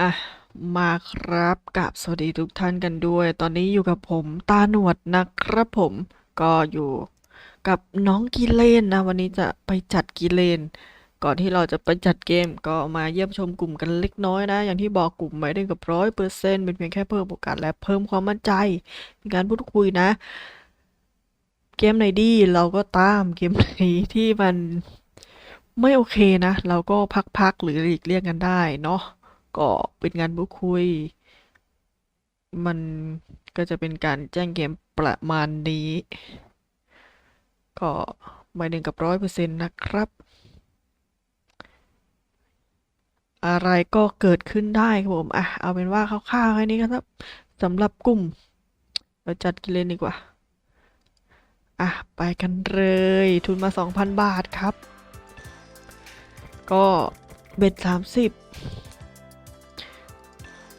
อะ มาครับกับสวัสดีทุกท่านกันด้วย ตอนนี้อยู่กับผมตาหนวดนะครับผม ก็อยู่กับน้องกิเลนนะ วันนี้จะไปจัดกิเลน ก่อนที่เราจะไปจัดเกมก็มาเยี่ยมชมกลุ่มกันเล็กน้อยนะ อย่างที่บอกกลุ่มไม่ได้กับร้อยเปอร์เซ็นต์เป็นเพียงแค่เพิ่มโอกาสและเพิ่มความมั่นใจ มีการพูดคุยนะ เกมไหนดีเราก็ตามเกมไหนที่มันไม่โอเคนะ เราก็พักๆหรือหลีกเลี่ยงกันได้เนาะ ก็เป็นงานพูดคุย มันก็จะเป็นการแจ้งเกมประมาณนี้ ก็ไม่หนึ่งกับร้อยเปอร์เซ็นต์นะครับ อะไรก็เกิดขึ้นได้ครับผม อะ เอาเป็นว่าคร่าวๆแค่นี้ครับสำหรับกลุ่ม เราจัดกินเล่นดีกว่า อะ ไปกันเลย ทุนมา 2,000 บาทครับ ก็เบ็ดสา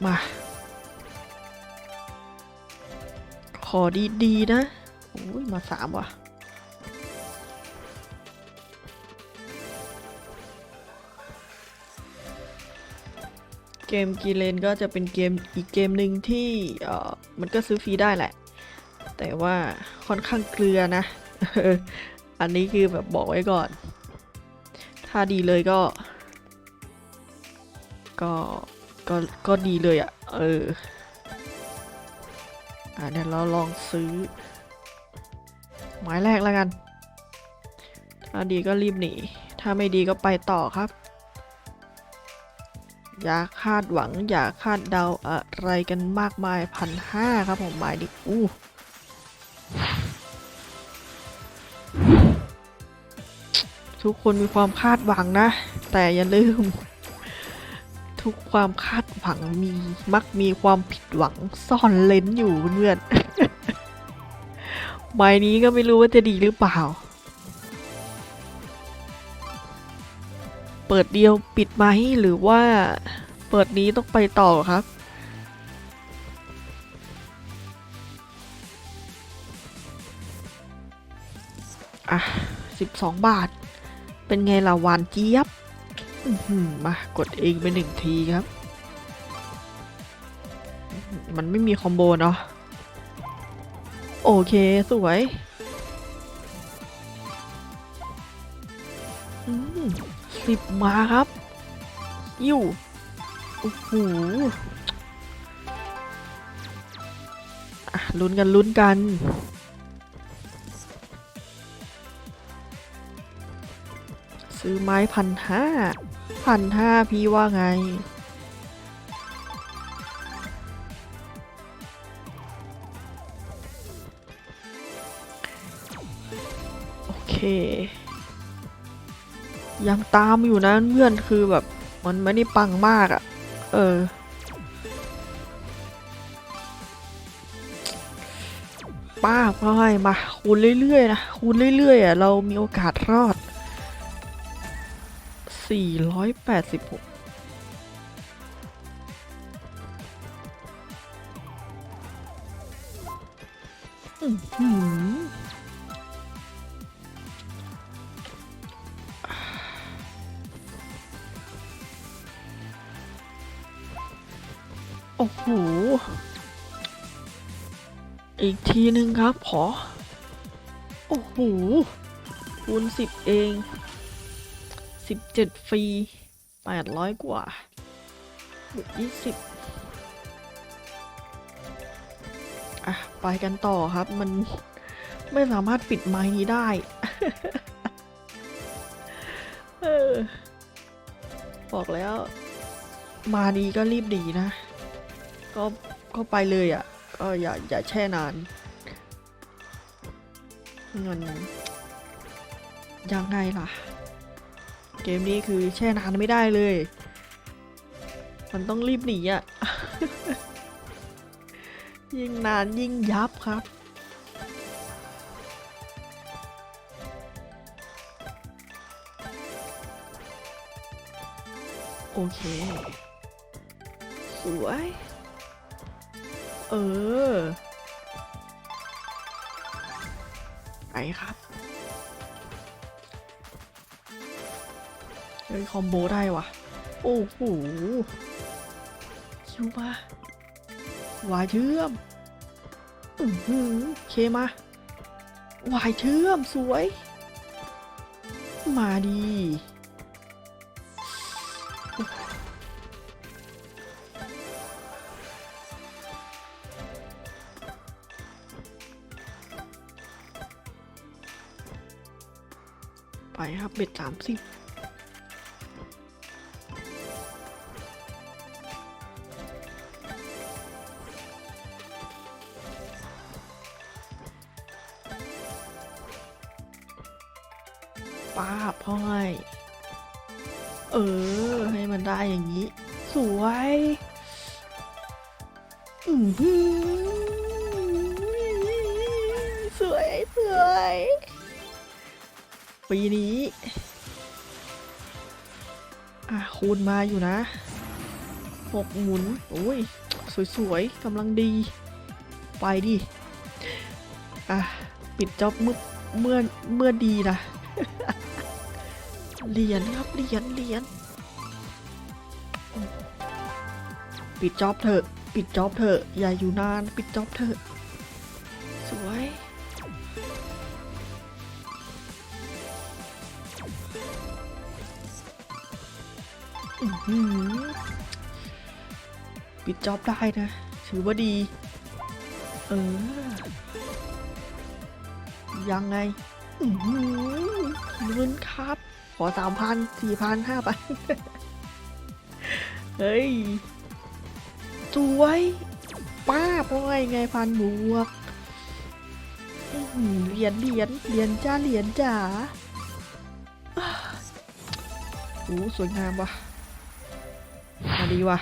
มา ขอดีๆนะ โอ้ย มาสามว่ะ เกมกีเลนก็จะเป็นเกมอีกเกมหนึ่งที่เออมันก็ซื้อฟรีได้แหละ แต่ว่าค่อนข้างเกลือนะ อันนี้คือแบบบอกไว้ก่อน ถ้าดีเลยก็ ก็ ก็ก็ดีเลยอะ่ะ เออ อะเดี๋ยวเราลองซื้อ หมายแรกแล้วกัน ถ้าดีก็รีบหนี ถ้าไม่ดีก็ไปต่อครับ อย่าคาดหวัง อย่าคาดเดาอะไรกันมากมายพันห้าครับผมหมายดิอู้ทุกคนมีความคาดหวังนะ แต่อย่าลืม ทุกความคาดหวังมีมักมีความผิดหวังซ่อนเลนอยู่เพื่อนใบนี้ก็ไม่รู้ว่าจะดีหรือเปล่า เปิดเดียวปิดไหมหรือว่าเปิดนี้ต้องไปต่อครับ อะสิบสองบาท เป็นไงล่ะหวานเจี๊ยบ มากดเองไปหนึ่งทีครับ มันไม่มีคอมโบเนาะโอเค สวยอืมสิบมาครับยิ่วโอ้โหลุ้นกันลุ้นกันซื้อไม้พันห้า พันห้าพี่ว่าไง โอเค ยังตามอยู่นะเพื่อนคือแบบ มันไม่ได้ปังมากอะ่ะ เออ ป้าพ่อยมาคูณเรื่อยๆนะคูณเรื่อยๆอะ เรามีโอกาสรอด 486อื้อหือโอ้โห อีกทีหนึ่งครับ ขอ โอ้โหคูณสิบเอง สิบเจ็ดฟรีแปดร้อยกว่าบวกยี่สิบอะ ไปกันต่อครับ มันไม่สามารถปิดไม้นี้ได้ เออ บอกแล้ว มาดีก็รีบดีนะ ก็ ก็ไปเลยอะ่ะ ก็อย่า อย่าแช่นาน เงินยังไงล่ะ เกมนี้คือแช่นานไม่ได้เลย มันต้องรีบหนีอะ่ะ ยิ่งนานยิ่งยับครับ โอเค สวย เออ ไปครับ ฮ้ยคอมโบได้ว่ะ โอ้โหคิวมาวายเชื่อมอือหือเคมาวายเชื่อมสวย มาดีไปครับเบ็ดสามสิบ ปีนี้ อะ คูณมาอยู่นะหกหมุนโอ้ย สวยๆกำลังดี ไปดิ อะ ปิดจ็อบเมื่อเมื่อเมื่อดีนะเหรียญครับเหรียญเหรียญปิดจ็อบเถอะ ปิดจ็อบเถอะ อย่าอยู่นาน ปิดจ็อบเถอะ ปิดจ็อบได้นะ ถือว่าดี เออ ยังไงอือหือเงินครับ ขอสามพันสี่พันห้าพันเฮ้ย สวยป้าบว่าไงพันบวกเหรียญเหรียญเหรียญจ้าเหรียญจ๋าอ้า โอ้สวยงามว่ะมาดีว่ะ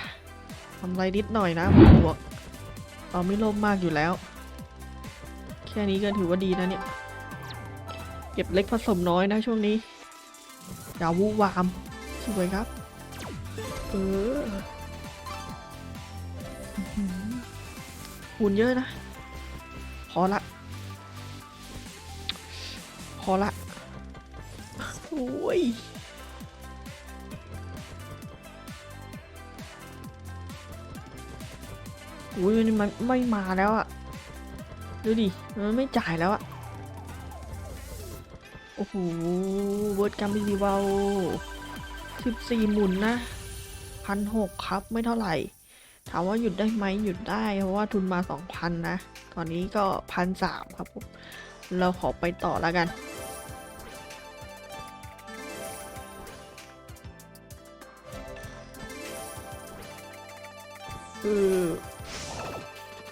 ทำไรนิดหน่อยนะบวกเราไม่โลภมากอยู่แล้ว แค่นี้ก็ถือว่าดีนะเนี่ย เก็บเล็กผสมน้อยนะช่วงนี้อย่าวูวาม สวยครับ เออหือหุ่นเยอะนะ อุ้ยมันมันไม่มาแล้วอะดูดิ มันไม่จ่ายแล้วอะโอ้โหเวิร์ดกัมบิซีวาสิบสี่หมุนนะพันหกครับไม่เท่าไหร่ ถามว่าหยุดได้ไหมหยุดได้ เพราะว่าทุนมาสองพันนะ ตอนนี้ก็พันสามครับผมเราขอไปต่อแล้วกัน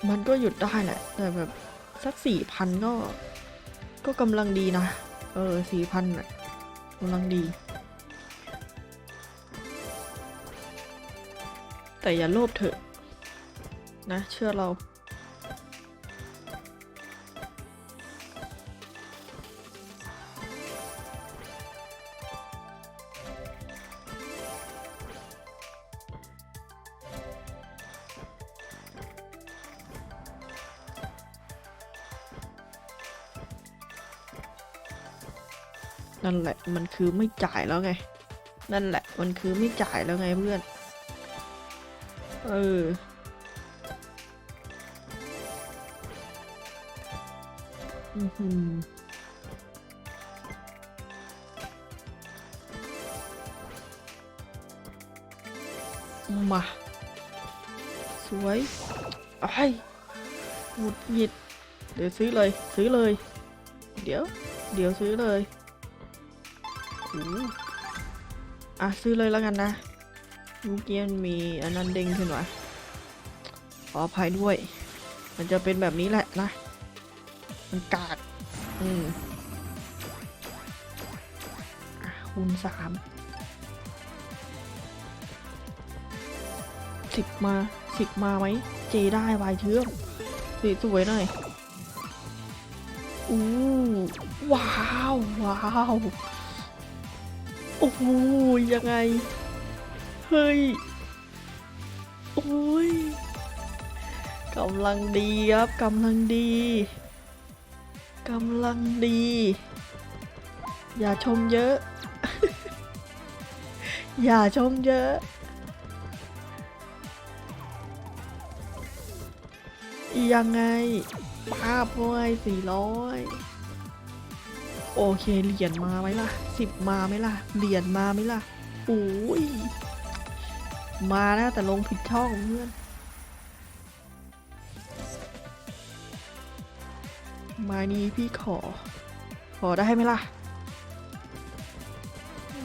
มันก็หยุดได้แหละ แต่แบบสักสี่พันก็ ก็กำลังดีนะ เออสี่พันน่ะกำลังดี แต่อย่าโลภเถอะ นะ เชื่อเรา นั่นแหละมันคือไม่จ่ายแล้วไง นั่นแหละมันคือไม่จ่ายแล้วไงเพื่อน เอออือหือมาสวยไอ้หงุดหงิด เดี๋ยวซื้อเลย ซื้อเลย เดี๋ยว เดี๋ยวซื้อเลย โหอะซื้อเลยแล้วกันนะเมื่อกี้มันมีอันนั้นเด้งขึ้นวะขออภัยด้วย มันจะเป็นแบบนี้แหละนะ มันกาด อืมคูณสามสิบมาสิบมาไหม เจได้วายเชื่อมสวยสวยหน่อยอู้ว้าว ว้าว โอ้โหยังไง เฮ้ย โอ้ยกำลังดีครับกำลังดีกำลังดี อย่าชมเยอะ อย่าชมเยอะ ยังไงป้าพวยสี่ร้อย โอเคเหรียญมาไหมล่ะสิบมาไหมล่ะเหรียญมาไหมล่ะโอ้ยมานะแต่ลงผิดช่องเพื่อน มานี้พี่ขอ ขอได้ไหมล่ะ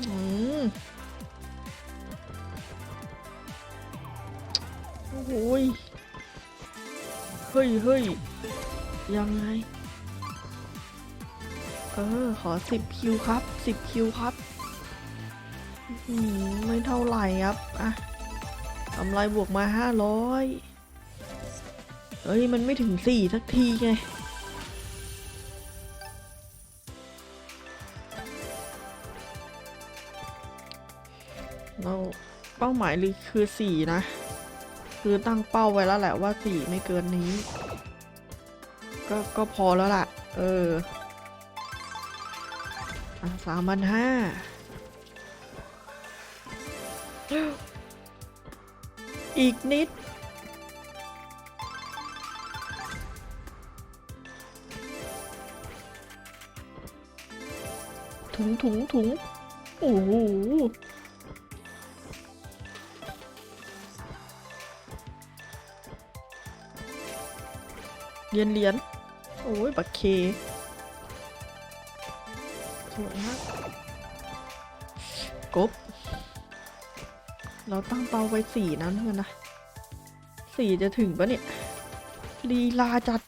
อืมโอ้ยเฮ้ยเฮ้ยยังไง เออ ขอสิบคิวครับสิบคิวครับมไม่เท่าไหร่ครับ อะกำไรบวกมาห้าร้อยเอ้ย มันไม่ถึงสี่สักทีไง เราเป้าหมายเลยคือสี่นะ คือตั้งเป้าไว้แล้วแหละว่าสี่ไม่เกินนี้ ก็ก็พอแล้วล่ะ เออ สามพันห้าอีกนิด ถุงถุงถุงโอ้โหเหรียญเหรียญโอ้ย บักเค วยมากกบ เราตั้งเป้าไว้สี่นั้นเพื่อนนะสี่จะถึงปะเนี่ยลีลาจัด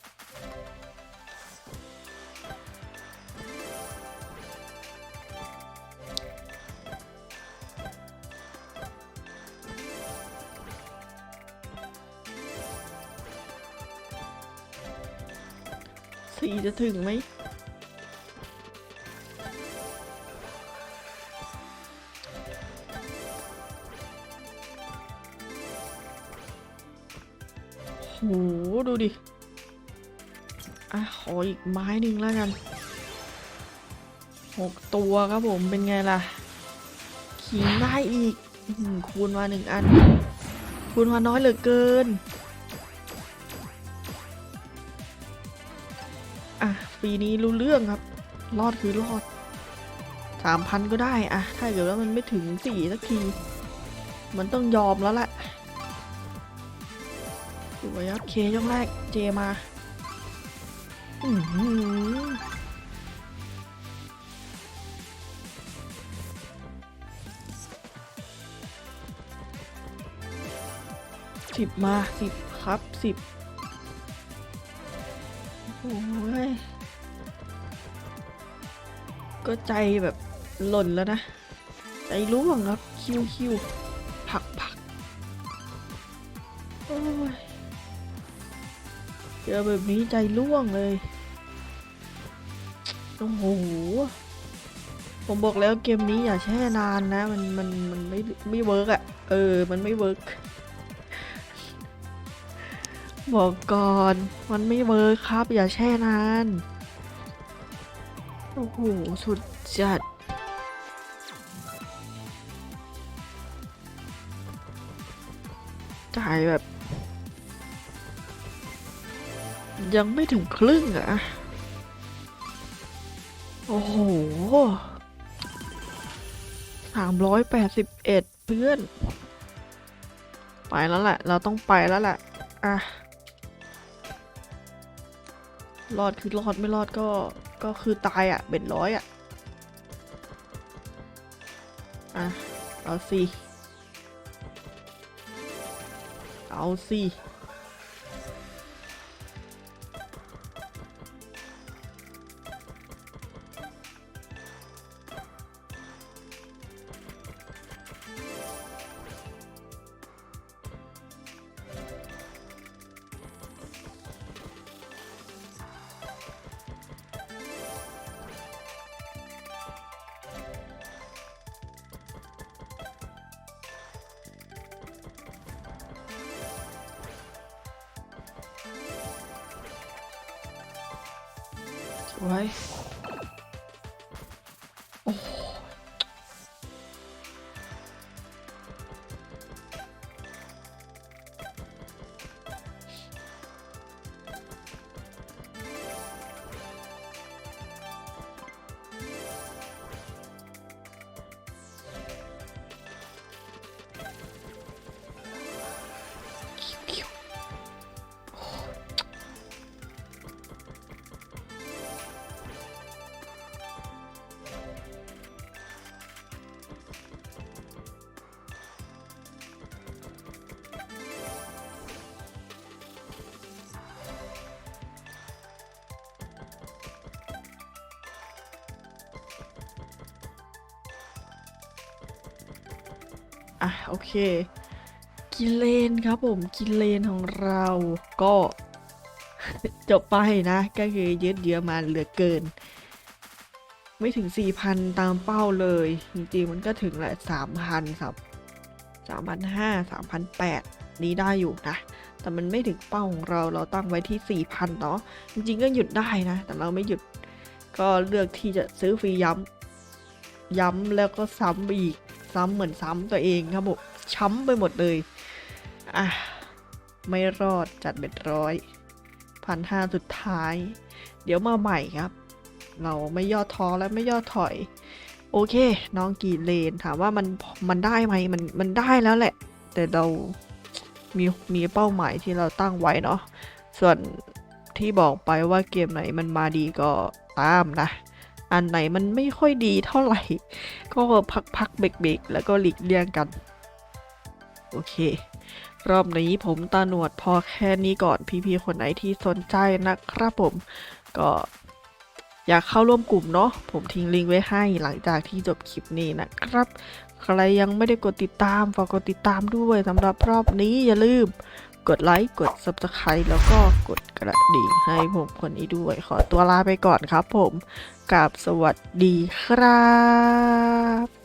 สี่จะถึงไหม กไม้หนึ่งแล้วกันหกตัวครับผมเป็นไงล่ะ ขิงได้อีกอคูณมาหนึ่งอัน คูณมาน้อยเหลือเกิน อะ ปีนี้รู้เรื่องครับ รอดคือรอดสามพันก็ได้อะถ้าเกิดว่ามันไม่ถึงสี่สักที มันต้องยอมแล้วแหละสวยครับเคช่องแรกเจมา สิบมาสิบครับสิบโอ้ย ก็ใจแบบหล่นแล้วนะ ใจร่วงครับ คิวคิวผัก เจอแบบนี้ใจร่วงเลย โอ้โห ผมบอกแล้วเกมนี้อย่าแช่นานนะ มันมันมันไม่ไม่เวิร์กอะเออ มันไม่เวิร์กบอกก่อน มันไม่เวิร์กครับ อย่าแช่นาน โอ้โห สุดจัดจ่ายแบบ ยังไม่ถึงครึ่งอะ โอ้โหสามร้อยแปดสิบเอ็ดเพื่อน ไปแล้วแหละ เราต้องไปแล้วแหละ อะ รอดคือรอดไม่รอดก็ ก็คือตายอะ่ะเบ็ดร้อยอะ่ะ อะ เอาสิ เอาสิ ส อะโอเค กิเลนครับผมกิเลนของเราก็จบไปนะ ก็คือยืดเยื้อมาเหลือเกิน ไม่ถึง 4,000 ตามเป้าเลย จริงๆ มันก็ถึงแหละ3,000ครับ3,500 3,800 นี้ได้อยู่นะ แต่มันไม่ถึงเป้าของเราเราตั้งไว้ที่ 4,000 เนาะจริงๆ ก็หยุดได้นะ แต่เราไม่หยุดก็เลือกที่จะซื้อฟรีย้ำย้ำแล้วก็ซ้ำอีก ซ้ำเหมือนซ้ำตัวเองครับผมช้ำไปหมดเลยอะไม่รอดจัดเบ็ดร้อยพันห้าสุดท้าย เดี๋ยวมาใหม่ครับ เราไม่ย่อท้อและไม่ย่อถอย โอเค น้องกีเลนถามว่ามันมันได้ไหมมันมันได้แล้วแหละ แต่เรามีมีเป้าหมายที่เราตั้งไว้เนาะส่วนที่บอกไปว่าเกมไหนมันมาดีก็ตามนะ อันไหนมันไม่ค่อยดีเท่าไหร่ ก็พักพักๆเบรกๆแล้วก็หลีกเลี่ยงกัน โอเค รอบนี้ผมตาหนวดพอแค่นี้ก่อนพี่ๆคนไหนที่สนใจนะครับผม ก็อยากเข้าร่วมกลุ่มเนาะผมทิ้งลิงก์ไว้ให้หลังจากที่จบคลิปนี้นะครับ ใครยังไม่ได้กดติดตามฝากกดติดตามด้วยสำหรับรอบนี้อย่าลืม กดไลค์ กด subscribe แล้วก็กดกระดิ่งให้ผมคนนี้ด้วย ขอตัวลาไปก่อนครับผมกับสวัสดีครับ